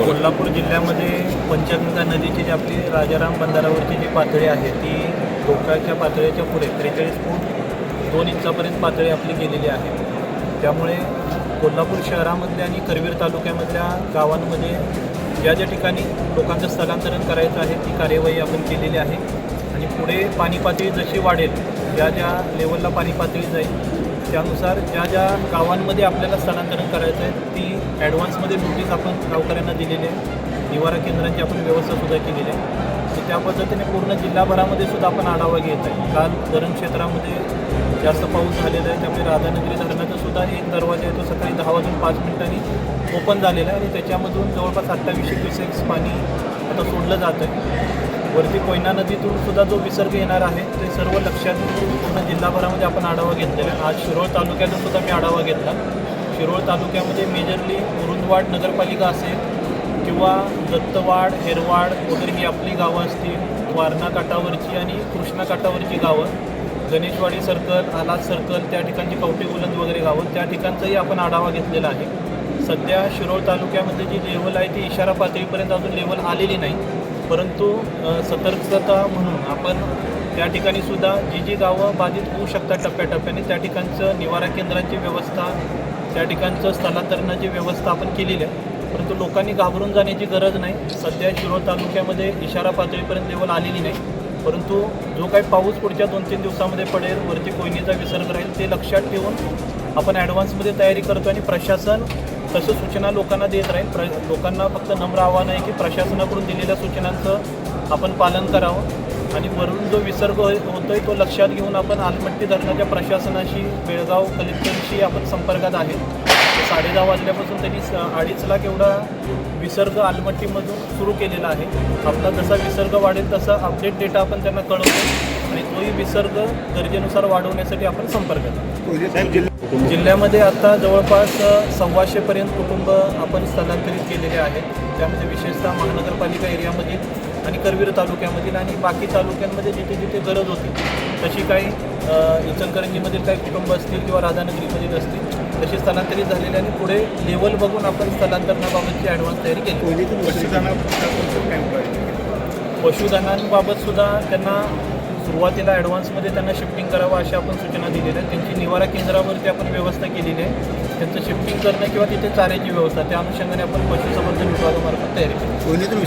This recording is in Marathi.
कोल्हापूर जिल्ह्यामध्ये पंचगंगा नदीची जी आपली राजाराम बंधारावरची जी पातळी आहे ती धोक्याच्या पातळीच्या पुढे त्रेचाळीस फूट दोन इंचापर्यंत पातळी आपली गेलेली आहे. त्यामुळे कोल्हापूर शहरामधल्या आणि करवीर तालुक्यामधल्या गावांमध्ये ज्या ज्या ठिकाणी लोकांचं स्थलांतरण करायचं आहे ती कार्यवाही आपण केलेली आहे. आणि पुढे पाणी पातळी जशी वाढेल ज्या ज्या लेवलला पाणी पातळी जाईल त्यानुसार ज्या ज्या गावांमध्ये आपल्याला स्थलांतरण करायचं आहे ती ॲडव्हान्समध्ये नोटीस आपण गावकऱ्यांना दिलेली आहे. निवारा केंद्रांची आपण व्यवस्थासुद्धा केलेली आहे. तर त्या पद्धतीने पूर्ण जिल्हाभरामध्ये सुद्धा आपण आढावा घेत आहे. काल धरण क्षेत्रामध्ये जास्त पाऊस झालेला आहे त्यामुळे राधानगरी धरणाचा सुद्धा एक दरवाजा आहे तो सकाळी दहा वाजून पाच मिनिटांनी ओपन झालेला आहे. आणि त्याच्यामधून जवळपास अठ्ठावीसशे क्युसेक्स पाणी आता सोडलं जातं आहे वरती कोयना नदीतून सुद्धा जो विसर्ग येणार आहे ते सर्व लक्षात घेऊन पूर्ण जिल्हाभरामध्ये आपण आढावा घेतलेला आहे. आज शिरोळ तालुक्यातून सुद्धा मी आढावा घेतला. शिरोळ तालुक्यामध्ये मेजरली मुरुंदवाड नगरपालिका असेल किंवा दत्तवाड हेरवाड वगैरे ही आपली गावं असतील वारणा काठावरची आणि कृष्णा काठावरची गावं गणेशवाडी सर्कल आलाद सर्कल त्या ठिकाणची कवटे गुलंद वगैरे गावं त्या ठिकाणचाही आपण आढावा घेतलेला आहे. सध्या शिरोळ तालुक्यामध्ये जी लेवल आहे ती इशारा पातळीपर्यंत अजून लेवल आलेली नाही. परंतु सतर्कता म्हणून आपण त्या ठिकाणी सुद्धा जी जी गावं बाधित होऊ शकतात टप्प्याटप्प्याने त्या ठिकाणचं निवारा केंद्राची व्यवस्था त्या ठिकाणचं स्थलांतरणाची व्यवस्था आपण केलेली आहे. परंतु लोकांनी घाबरून जाण्याची गरज नाही. सध्या शिरोळ तालुक्यामध्ये इशारा पातळीपर्यंत लेवल आलेली नाही. परंतु जो काही पाऊस पुढच्या दोन तीन दिवसामध्ये पडेल वरती कोयनीचा विसर्ग राहील ते लक्षात ठेवून आपण ॲडव्हान्समध्ये तयारी करतो आणि प्रशासन तसं सूचना लोकांना देत राहील. प्र लोकांना फक्त नम्र आव्हान आहे की प्रशासनाकडून दिलेल्या सूचनांचं आपण पालन करावं. आणि वरून जो विसर्ग होतो होतोय तो लक्षात घेऊन आपण आलमट्टी धरणाच्या प्रशासनाशी बेळगाव कलेक्टरशी आपण संपर्कात आहे. साडेदहा वाजल्यापासून त्यांनी स- अडीच लाख एवढा विसर्ग आलमट्टीमधून सुरू केलेला आहे. आपला जसा विसर्ग वाढेल तसा अपडेट डेटा आपण त्यांना कळवतो. आणि तोही विसर्ग गरजेनुसार वाढवण्यासाठी आपण संपर्कात आहे. जिल्ह्यामध्ये आता जवळपास सव्वाशेपर्यंत कुटुंब आपण स्थलांतरित केलेले आहेत त्यामध्ये विशेषतः महानगरपालिका एरियामधील आणि करवीर तालुक्यामधील आणि बाकी तालुक्यांमध्ये जिथे जिथे गरज होती तशी काही इचलकरंजीमधील काही कुटुंब असतील किंवा राधानगरीमधील असतील तसे स्थलांतरित झालेले आणि पुढे लेवल बघून आपण स्थलांतरणाबाबतची ॲडव्हान्स तयारी केली पशुधनांबाबत सुद्धा त्यांना सुरुवातीला ॲडव्हान्समध्ये त्यांना शिफ्टिंग करावं अशा आपण सूचना दिलेल्या आहेत त्यांची निवारा केंद्रावरती आपण व्यवस्था केलेली आहे. त्यांचं शिफ्टिंग करणं किंवा तिथे चाऱ्याची व्यवस्था त्या अनुषंगाने आपण पशुसंवर्धन विभागामार्फत तयारी केली.